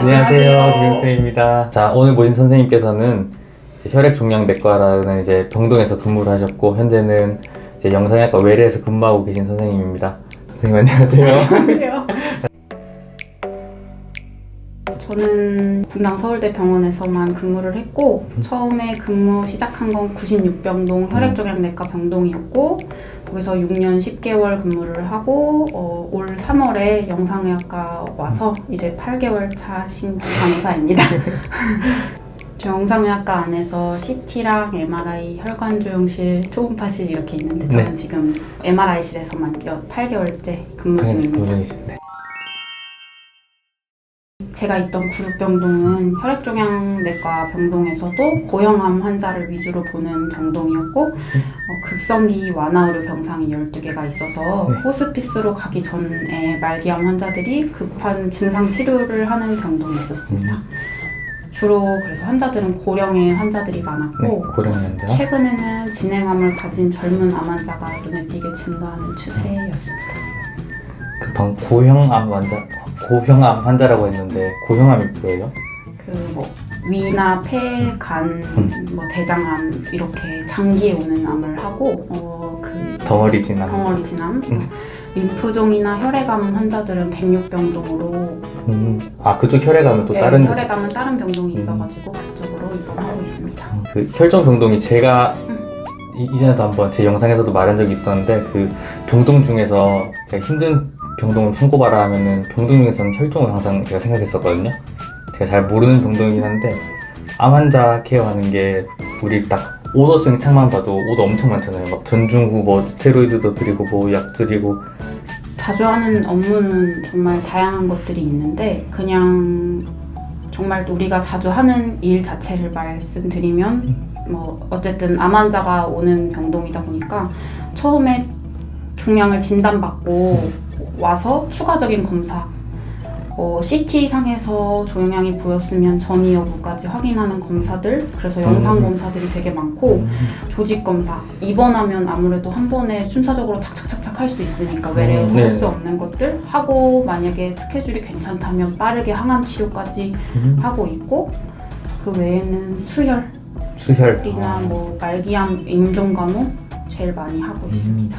안녕하세요, 김선생입니다. 자, 오늘 모신 선생님께서는 혈액종양내과라는 이제 병동에서 근무를 하셨고 현재는 이제 영상학과 외래에서 근무하고 계신 선생님입니다. 선생님 안녕하세요. 저는 분당 서울대 병원에서만 근무를 했고 처음에 근무 시작한 건 96병동 혈액종양내과 병동이었고 거기서 6년 10개월 근무를 하고 어, 올 3월에 영상의학과 와서 이제 8개월 차 신규 간호사입니다. 저 영상의학과 안에서 CT랑 MRI, 혈관조영실, 초음파실 이렇게 있는데 저는 네. 지금 MRI실에서만 8개월째 근무 중입니다. 제가 있던 구룹병동은 혈액종양내과 병동에서도 고형암 환자를 위주로 보는 병동이었고 어, 급성기 완화의료 병상이 12개가 있어서 네. 호스피스로 가기 전에 말기암 환자들이 급한 증상 치료를 하는 병동이 있었습니다. 음. 주로 그래서 환자들은 고령의 환자들이 많았고 네, 고령 환자. 최근에는 진행암을 가진 젊은 암 환자가 눈에 띄게 증가하는 추세였습니다. 급한 고형암 환자, 고형암 환자라고 했는데 고형암이 뭐예요? 그 뭐 위나 폐, 간, 뭐 대장암 이렇게 장기에 오는 암을 하고 어그 덩어리 진암. 덩어리 진암, 음. 림프종이나 혈액암 환자들은 백육병동으로 음, 아 그쪽 혈액암은 또 네, 다른 데서. 혈액암은 다른 병동이 음. 있어가지고 그쪽으로 입원하고 있습니다. 그 혈전 병동이 제가 음. 이- 이전에도 한번 제 영상에서도 말한 적이 있었는데 그 병동 중에서 제가 힘든 병동을 손꼽아라 하면은 병동 중에서는 혈종을 항상 제가 생각했었거든요. 제가 잘 모르는 병동이긴 한데 암 환자 케어하는 게 우리 딱 오더 쓰는 창만 봐도 오더 엄청 많잖아요. 막 전중 후 뭐 스테로이드도 드리고 뭐 약 드리고 자주 하는 업무는 정말 다양한 것들이 있는데 그냥 정말 우리가 자주 하는 일 자체를 말씀드리면 뭐 어쨌든 암 환자가 오는 병동이다 보니까 처음에 종양을 진단받고 와서 추가적인 검사. 어, CT 상에서 조영양이 보였으면 전이 여부까지 확인하는 검사들 그래서 영상 음. 검사들이 되게 많고 조직 검사. 입원하면 아무래도 한 번에 순차적으로 착착착착 할 수 있으니까 외래에서 음, 할 네. 수 없는 것들. 하고 만약에 스케줄이 괜찮다면 빠르게 항암 치료까지 음, 하고 있고 그 외에는 수혈이나 수혈 아, 뭐 말기암 임종 간호 제일 많이 하고 음. 있습니다.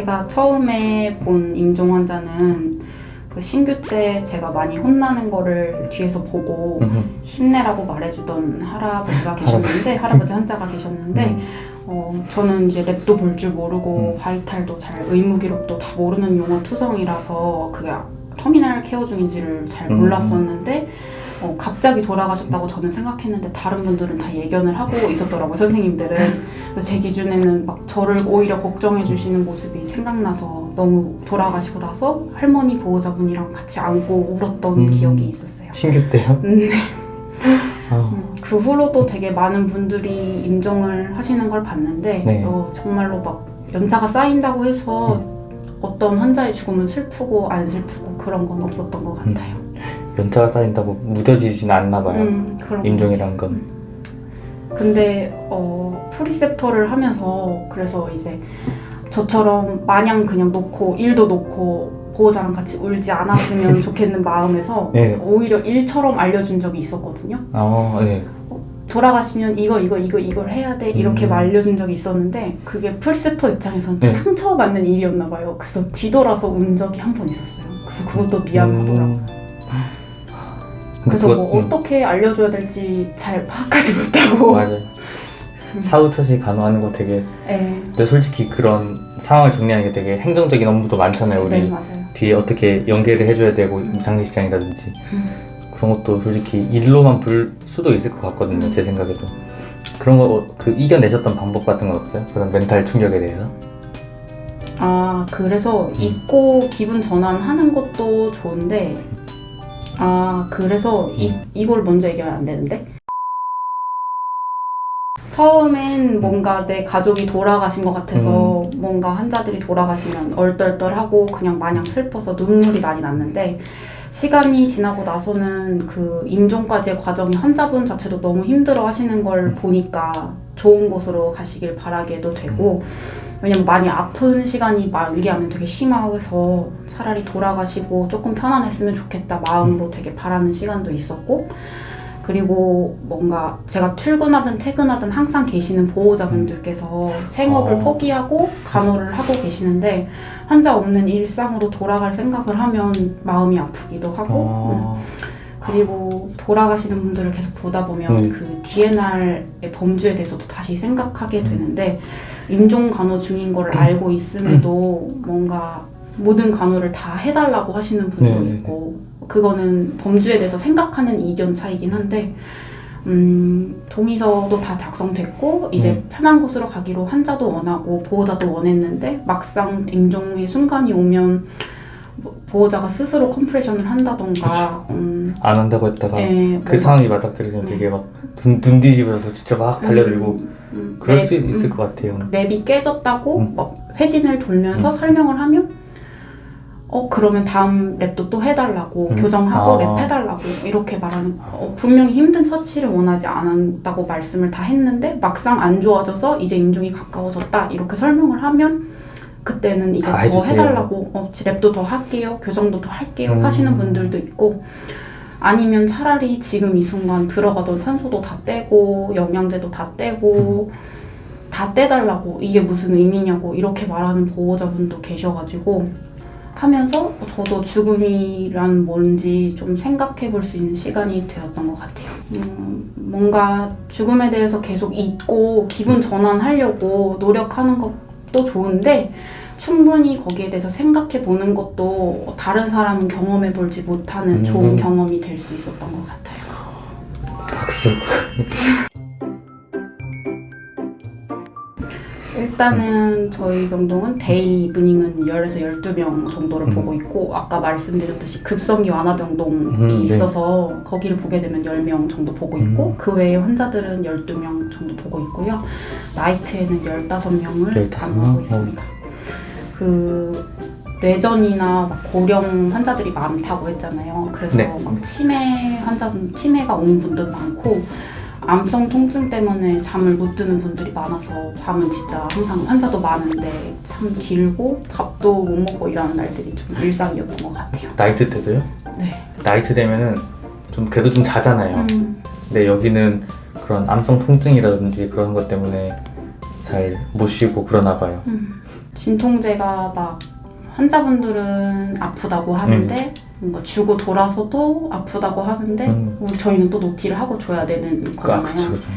제가 처음에 본 임종 환자는 그 신규 때 제가 많이 혼나는 거를 뒤에서 보고 음, 힘내라고 말해주던 할아버지가 계셨는데 할아버지 환자가 계셨는데 음. 어, 저는 이제 랩도 볼 줄 모르고 음. 바이탈도 잘 의무 기록도 다 모르는 용어 투성이라서 그게 터미널 케어 중인지를 잘 음. 몰랐었는데 어, 갑자기 돌아가셨다고 저는 생각했는데 다른 분들은 다 예견을 하고 있었더라고요 선생님들은 그래서 제 기준에는 막 저를 오히려 걱정해 주시는 모습이 생각나서 너무 돌아가시고 나서 할머니 보호자분이랑 같이 안고 울었던 음. 기억이 있었어요 신규 때요? 음, 아, 음, 그 후로도 되게 많은 분들이 임종을 하시는 걸 봤는데 네. 어, 정말로 막 연차가 쌓인다고 해서 어떤 환자의 죽음은 슬프고 안 슬프고 그런 건 없었던 것 같아요. 연차가 쌓인다고 무뎌지진 않나 봐요. 음, 그런 임종이란 건. 근데 어, 프리셉터를 하면서 그래서 이제 저처럼 마냥 그냥 놓고 일도 놓고 보호자랑 같이 울지 않았으면 좋겠는 마음에서 네. 오히려 일처럼 알려준 적이 있었거든요. 아, 네. 돌아가시면 이거 이거 이거 이걸 해야 돼 이렇게 음. 알려준 적이 있었는데 그게 프리셉터 입장에서는 또 네. 상처받는 일이었나 봐요. 그래서 뒤돌아서 운 적이 한 번 있었어요. 그래서 그것도 미안하더라고요. 음. 그래서 그거- 뭐 음, 어떻게 알려줘야 될지 잘 파악하지 못하고 맞아요. 사후처치 간호하는 거 되게 네, 근데 솔직히 그런 상황을 정리하는 게 되게 행정적인 업무도 많잖아요. 우리 네 맞아요. 뒤에 어떻게 연계를 해줘야 되고 장례식장이라든지 음. 그런 것도 솔직히 일로만 불 수도 있을 것 같거든요. 음. 제 생각에도 그런 거 그 이겨내셨던 방법 같은 건 없어요? 그런 멘탈 충격에 대해서? 아 그래서 음. 잊고 기분 전환하는 것도 좋은데 아 그래서 이, 음. 이걸 먼저 얘기하면 안 되는데 처음엔 뭔가 내 가족이 돌아가신 것 같아서 뭔가 환자들이 돌아가시면 얼떨떨하고 그냥 마냥 슬퍼서 눈물이 많이 났는데 시간이 지나고 나서는 그 임종까지의 과정이 환자분 자체도 너무 힘들어 하시는 걸 보니까 좋은 곳으로 가시길 바라게도 되고 왜냐면 많이 아픈 시간이 말기하면 되게 심해서 차라리 돌아가시고 조금 편안했으면 좋겠다 마음으로 되게 바라는 시간도 있었고 그리고 뭔가 제가 출근하든 퇴근하든 항상 계시는 보호자분들께서 생업을 어. 포기하고 간호를 하고 계시는데 환자 없는 일상으로 돌아갈 생각을 하면 마음이 아프기도 하고 음. 어, 그리고 돌아가시는 분들을 계속 보다 보면 음. 그 DNR의 범주에 대해서도 다시 생각하게 음. 되는데 임종 간호 중인 걸 알고 있음에도 뭔가 모든 간호를 다 해달라고 하시는 분도 네. 있고 그거는 범주에 대해서 생각하는 이견 차이긴 한데 음, 동의서도 다 작성됐고 이제 음. 편한 곳으로 가기로 환자도 원하고 보호자도 원했는데 막상 임종의 순간이 오면 뭐 보호자가 스스로 컴프레션을 한다던가 음, 안 한다고 했다가 예, 그 뭐, 상황이 맞닥뜨리면 되게 막눈 눈 뒤집어서 진짜 막 달려들고 음, 그럴 랩, 수 있을 음, 것 같아요. 랩이 깨졌다고 음. 막 회진을 돌면서 음. 설명을 하면 어 그러면 다음 랩도 또 해달라고 음. 교정하고 아. 랩 해달라고 이렇게 말하는 어, 분명히 힘든 처치를 원하지 않았다고 말씀을 다 했는데 막상 안 좋아져서 이제 임종이 가까워졌다 이렇게 설명을 하면 그때는 이제 다더 해주세요. 해달라고 어, 랩도 더 할게요 교정도 더 할게요 음. 하시는 분들도 있고 아니면 차라리 지금 이 순간 들어가던 산소도 다 떼고 영양제도 다 떼고 다 떼달라고 이게 무슨 의미냐고 이렇게 말하는 보호자분도 계셔가지고 하면서 저도 죽음이란 뭔지 좀 생각해 볼 수 있는 시간이 되었던 것 같아요. 음, 뭔가 죽음에 대해서 계속 잊고 기분 전환하려고 노력하는 것도 좋은데 충분히 거기에 대해서 생각해 보는 것도 다른 사람은 경험해 보지 못하는 음. 좋은 경험이 될 수 있었던 것 같아요. 박수. 일단은 저희 병동은 데이 이브닝은 10에서 12명 정도를 음. 보고 있고 아까 말씀드렸듯이 급성기 완화 병동이 음, 네. 있어서 거기를 보게 되면 10명 정도 보고 있고 음. 그 외에 환자들은 12명 정도 보고 있고요. 나이트에는 15명을 15 명? 담당하고 있습니다. 그 뇌전이나 막 고령 환자들이 많다고 했잖아요. 그래서 네. 막 치매 환자분 치매가 온 분들 많고 암성 통증 때문에 잠을 못 드는 분들이 많아서 밤은 진짜 항상 환자도 많은데 참 길고 밥도 못 먹고 일하는 날들이 좀 일상이었던 것 같아요. 나이트 때도요? 네. 나이트 되면은 좀 그래도 좀 자잖아요. 음, 근데 여기는 그런 암성 통증이라든지 그런 것 때문에 잘 못 쉬고 그러나 봐요. 음. 진통제가 막 환자분들은 아프다고 하는데 뭔가 주고 돌아서도 아프다고 하는데 음. 우리 저희는 또 노티를 하고 줘야 되는 그, 아, 거잖아요. 그쵸, 그쵸.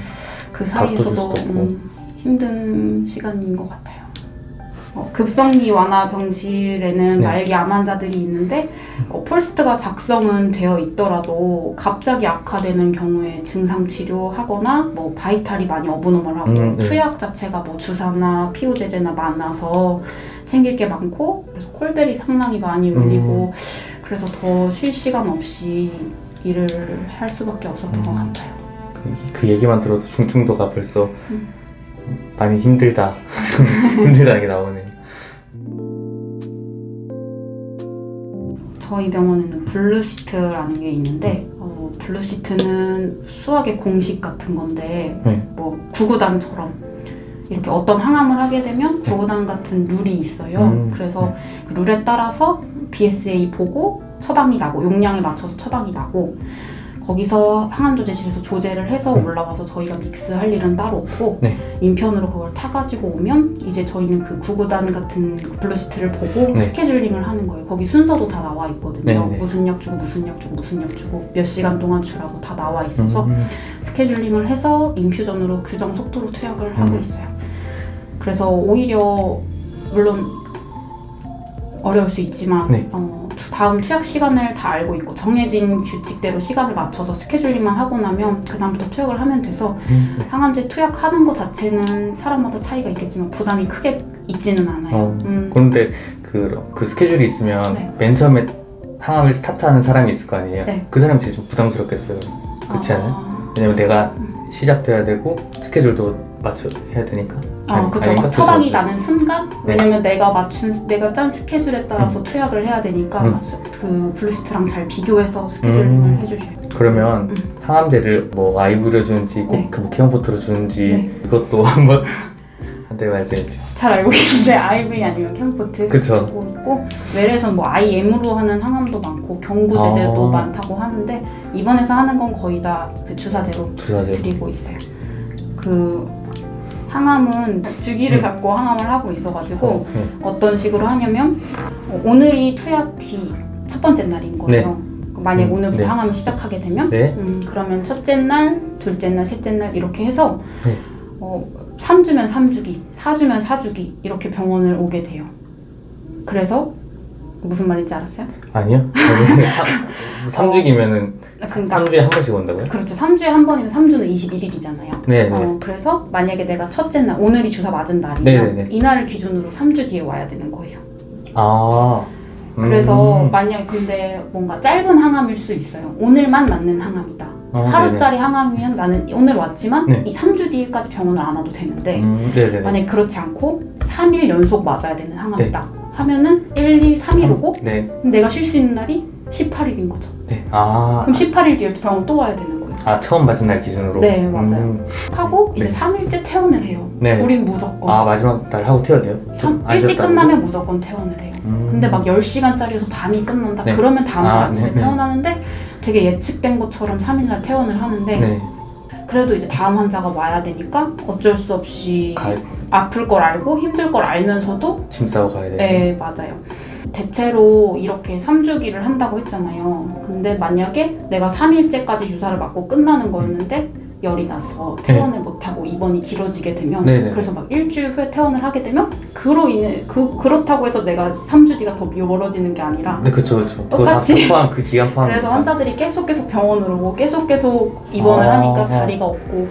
그줄 사이에서도 수도 없고. 음, 힘든 시간인 것 같아요. 어, 급성기 완화 병실에는 네. 말기 암 환자들이 있는데 어, 폴스트가 작성은 되어 있더라도 갑자기 악화되는 경우에 증상 치료하거나 뭐 바이탈이 많이 어브노멀하고 음, 네. 투약 자체가 뭐 주사나 피부 제제나 많아서 챙길 게 많고 그래서 콜벨이 상당히 많이 울리고 음. 그래서 더 쉴 시간 없이 일을 할 수밖에 없었던 음. 것 같아요. 그, 그 얘기만 들어도 중증도가 벌써 음. 많이 힘들다. 힘들다는 게 나오네. 저희 병원에는 블루시트라는 게 있는데 어, 블루시트는 수학의 공식 같은 건데 네. 뭐 구구단처럼 이렇게 어떤 항암을 하게 되면 구구단 같은 룰이 있어요. 음, 그래서 그 룰에 따라서 BSA 보고 처방이 나고 용량에 맞춰서 처방이 나고 거기서 항암조제실에서 조제를 해서 음. 올라와서 저희가 믹스할 일은 따로 없고 네. 인편으로 그걸 타가지고 오면 이제 저희는 그 구구단 같은 그 블루시트를 보고 네. 스케줄링을 하는 거예요. 거기 순서도 다 나와 있거든요. 네, 네. 무슨 약 주고 무슨 약 주고 무슨 약 주고 몇 시간 동안 주라고 다 나와 있어서 음, 스케줄링을 해서 인퓨전으로 규정 속도로 투약을 하고 음. 있어요. 그래서 오히려 물론 어려울 수 있지만 네. 어, 투- 다음 투약 시간을 다 알고 있고 정해진 규칙대로 시간을 맞춰서 스케줄링만 하고 나면 그 다음부터 투약을 하면 돼서 음, 항암제 투약하는 것 자체는 사람마다 차이가 있겠지만 부담이 크게 있지는 않아요. 어, 음, 그런데 그, 그 스케줄이 있으면 네. 맨 처음에 항암을 스타트하는 사람이 있을 거 아니에요? 네. 그 사람이 제일 좀 부담스럽겠어요. 그렇지 않아요? 아, 왜냐면 내가 음. 시작돼야 되고 스케줄도 맞춰 해야 되니까. 어? 막 처방이 그쵸. 나는 순간 네. 왜냐면 내가 맞춘 내가 짠 스케줄에 따라서 투약을 해야 되니까 음. 수- 그 블루시트랑 잘 비교해서 스케줄링을 음. 해주셔야 돼요. 그러면 음. 항암제를 뭐 아이브를 주는지 네. 꼭그 케어포트로 주는지 네. 그것도 한번 한테 말씀해 주세요. 잘 알고 계신데 IV 아니면 캠포트 그쵸. 주고 있고 외래에선 뭐 IM으로 하는 항암도 많고 경구제제도 아. 많다고 하는데 입원해서 하는 건 거의 다 그 주사제로 주사제. 드리고 있어요. 그 항암은 주기를 음. 갖고 항암을 하고 있어가지고 네. 어떤 식으로 하냐면 어, 오늘이 투약 뒤첫 번째 날인 거예요. 만약 음, 오늘부터 네. 항암을 시작하게 되면 네. 음, 그러면 첫째 날, 둘째 날, 셋째 날 이렇게 해서 네. 어, 3주면 3주기, 4주면 4주기 이렇게 병원을 오게 돼요. 그래서 무슨 말인지 알았어요? 아니요. 3주기면은 그러니까 3주에 한 번씩 온다고요? 그렇죠. 3주에 한 번이면 3주는 21일이잖아요. 네, 네. 어, 그래서 만약에 내가 첫째 날, 오늘이 주사 맞은 날이면 네네네. 이날을 기준으로 3주 뒤에 와야 되는 거예요. 아. 그래서 음. 만약에 근데 뭔가 짧은 항암일 수 있어요. 오늘만 맞는 항암이다. 어, 하루짜리 항암이면 나는 오늘 왔지만 네. 이 3주 뒤에까지 병원을 안 와도 되는데 음. 만약에 그렇지 않고 3일 연속 맞아야 되는 항암이다 하면은 1, 2, 3일 오고 네. 그럼 내가 쉴 수 있는 날이 18일인 거죠. 네. 아. 그럼 18일 뒤에 병원 또 와야 되는 거예요. 아 처음 맞은 날 기준으로. 네, 맞아요. 음. 하고 이제 네. 3일째 퇴원을 해요. 네. 우린 무조건. 아 마지막 날 하고 튀어야 돼요? 삼- 안 일찍 쉬었다고? 끝나면 무조건 퇴원을 해요. 음. 근데 막 10시간짜리여서 밤이 끝난다. 네. 그러면 다음날 아, 아 침에 네, 네. 퇴원하는데 되게 예측된 것처럼 3일날 퇴원을 하는데 네. 그래도 이제 다음 환자가 와야 되니까 어쩔 수 없이 가, 아플 걸 알고 힘들 걸 알면서도 짐 싸고 가야 돼. 네 맞아요. 대체로 이렇게 3주기를 한다고 했잖아요. 근데 만약에 내가 3일째까지 주사를 맞고 끝나는 거였는데 열이 나서 퇴원을 못하고 입원이 길어지게 되면 네네. 그래서 막 일주일 후에 퇴원을 하게 되면 그로 인해 그 그렇다고 해서 내가 3주 뒤가 더 멀어지는 게 아니라 네, 그쵸, 그쵸. 똑같이. 그거 다 포함, 그 기간 포함. 그래서 환자들이 계속 계속 병원으로 오고 계속 계속 입원을 아. 하니까 자리가 없고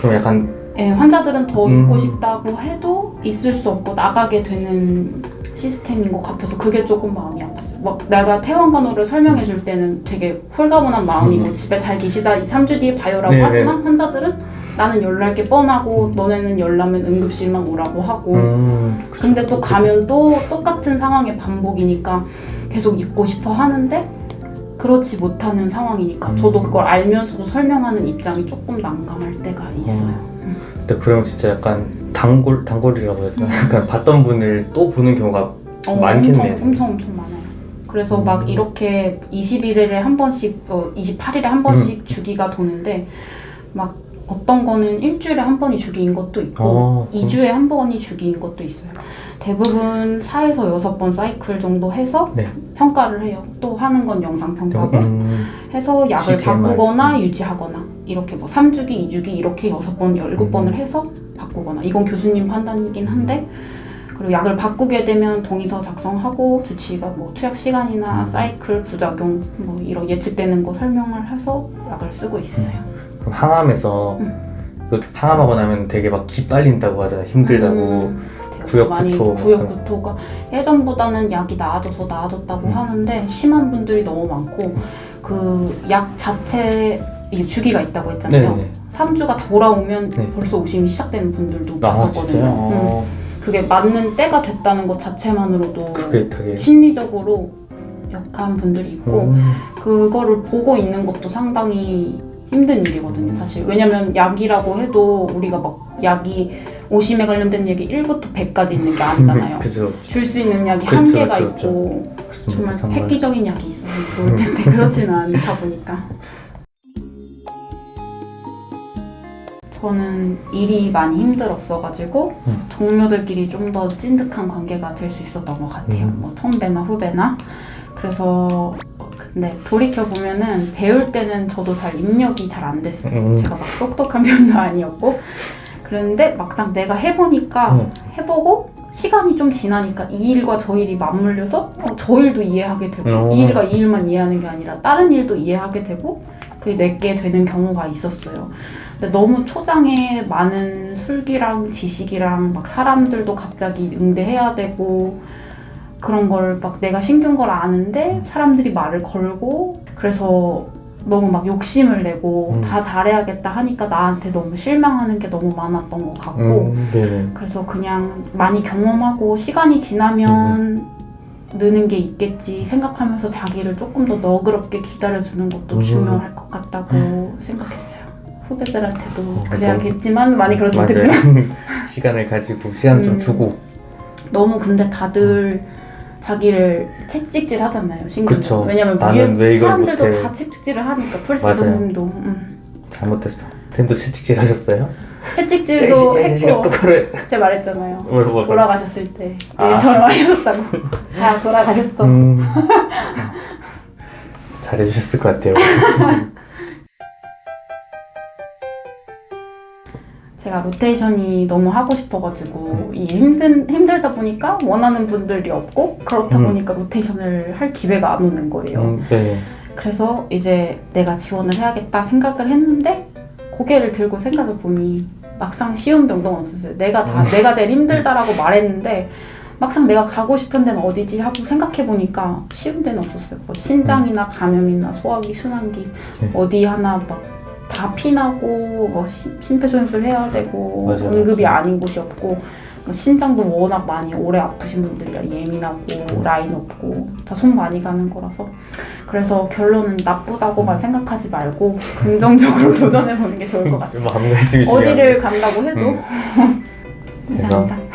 그럼 약간, 예, 환자들은 더 음. 있고 싶다고 해도 있을 수 없고 나가게 되는 시스템인 것 같아서 그게 조금 마음이 아팠어요. 막 내가 퇴원 간호를 설명해 줄 때는 되게 홀가분한 마음이고 음. 집에 잘 계시다 이 3주 뒤에 봐요라고 네, 하지만 환자들은 나는 열날 게 뻔하고 너네는 열나면 응급실만 오라고 하고 음. 그쵸. 근데 또 가면 또 똑같은 상황의 반복이니까 계속 있고 싶어 하는데 그렇지 못하는 상황이니까 음. 저도 그걸 알면서도 설명하는 입장이 조금 난감할 때가 있어요. 근데 그러면 진짜 약간 단골, 단골이라고 해야 되나? 약간 봤던 분을 또 보는 경우가 어, 많겠네요. 엄청, 엄청 엄청 많아요. 그래서 음. 막 이렇게 21일에 한 번씩, 어, 28일에 한 음. 번씩 주기가 도는데 막 어떤 거는 일주일에 한 번이 주기인 것도 있고 어, 2주에 한 번이 주기인 것도 있어요. 대부분 4에서 6번 사이클 정도 해서 네. 평가를 해요. 또 하는 건 영상 평가고 음. 해서 약을 CTMR. 바꾸거나 유지하거나 이렇게 뭐 3주기, 2주기 이렇게 6번, 7번을 음. 해서 바꾸거나 이건 교수님 판단이긴 한데 그리고 약을 바꾸게 되면 동의서 작성하고 주치의가 뭐 투약 시간이나 음. 사이클, 부작용 뭐 이런 예측되는 거 설명을 해서 약을 쓰고 있어요. 그럼 항암에서 음. 그 항암하고 나면 되게 막 기 빨린다고 하잖아요. 힘들다고. 음, 구역 많이 구토 구역 막 구토가 예전보다는 약이 나아져서 나아졌다고 음. 하는데 심한 분들이 너무 많고 그 약 자체 이게 주기가 있다고 했잖아요. 네네. 3주가 돌아오면 네. 벌써 오심이 시작되는 분들도 아, 봤었거든요. 진짜요? 음, 어, 그게 맞는 때가 됐다는 것 자체만으로도 그게 되게. 심리적으로 약한 분들이 있고 음. 그거를 보고 있는 것도 상당히 힘든 일이거든요, 사실. 왜냐면 약이라고 해도 우리가 막 약이 오심에 관련된 약이 1부터 100까지 있는 게 아니잖아요. 그죠. 줄 수 있는 약이 그쵸, 한계가 그쵸, 있고 그렇습니다. 정말 획기적인 약이 있으면 좋을 텐데 그렇지는 않다 보니까 저는 일이 많이 힘들었어가지고 음. 동료들끼리 좀 더 찐득한 관계가 될 수 있었던 것 같아요. 음. 뭐 선배나 후배나 그래서 근데 돌이켜 보면은 배울 때는 저도 잘 입력이 잘 안 됐어요. 음. 제가 막 똑똑한 편도 아니었고 그런데 막상 내가 해보니까 음. 해보고 시간이 좀 지나니까 이 일과 저 일이 맞물려서 어, 저 일도 이해하게 되고 어. 이 일과 이 일만 이해하는 게 아니라 다른 일도 이해하게 되고 그게 내게 되는 경우가 있었어요. 근데 너무 초장에 많은 술기랑 지식이랑 막 사람들도 갑자기 응대해야 되고 그런 걸 막 내가 신경 걸 아는데 사람들이 말을 걸고 그래서 너무 막 욕심을 내고 음. 다 잘해야겠다 하니까 나한테 너무 실망하는 게 너무 많았던 것 같고 음. 그래서 그냥 많이 경험하고 시간이 지나면 느는 게 있겠지 생각하면서 자기를 조금 더 너그럽게 기다려주는 것도 음. 중요할 것 같다고 생각했어요. 후배들한테도 어, 그래야겠지만 많이 그러지 맞아요. 못했지만 시간을 가지고 시간 좀 음. 주고 너무 근데 다들 자기를 채찍질 하잖아요 친구들. 그쵸. 왜냐면 나는 위에 왜 이걸 사람들도 못해. 다 채찍질을 하니까 풀스 맞아요. 선생님도 음. 잘못했어. 쌤도 채찍질 하셨어요? 채찍질도 했고 똑바로 해. 제가 말했잖아요. 뭘 뭐, 돌아가셨을 때 아. 일처럼 하셨다고. 자 돌아가셨어. 음. 잘해주셨을 것 같아요. 제가 로테이션이 너무 하고 싶어가지고 이 힘든 힘들다 보니까 원하는 분들이 없고 그렇다 음. 보니까 로테이션을 할 기회가 안 오는 거예요. 음, 네. 그래서 이제 내가 지원을 해야겠다 생각을 했는데 고개를 들고 생각을 보니 막상 쉬운 병동은 없었어요. 내가 다 내가 제일 힘들다라고 말했는데 막상 내가 가고 싶은 데는 어디지 하고 생각해 보니까 쉬운 데는 없었어요. 뭐 신장이나 감염이나 소화기, 순환기 네. 어디 하나 막 다 피나고 뭐 심- 심폐소생술 해야 되고 맞아요, 응급이 맞아요. 아닌 곳이 없고 뭐 신장도 워낙 많이 오래 아프신 분들이라 예민하고 음. 라인 없고 다 손 많이 가는 거라서 그래서 결론은 나쁘다고만 음. 생각하지 말고 긍정적으로 도전해 보는 게 좋을 것 같아요. 마음가짐이. 어디를 간다고 해도 음. 그래서 감사합니다.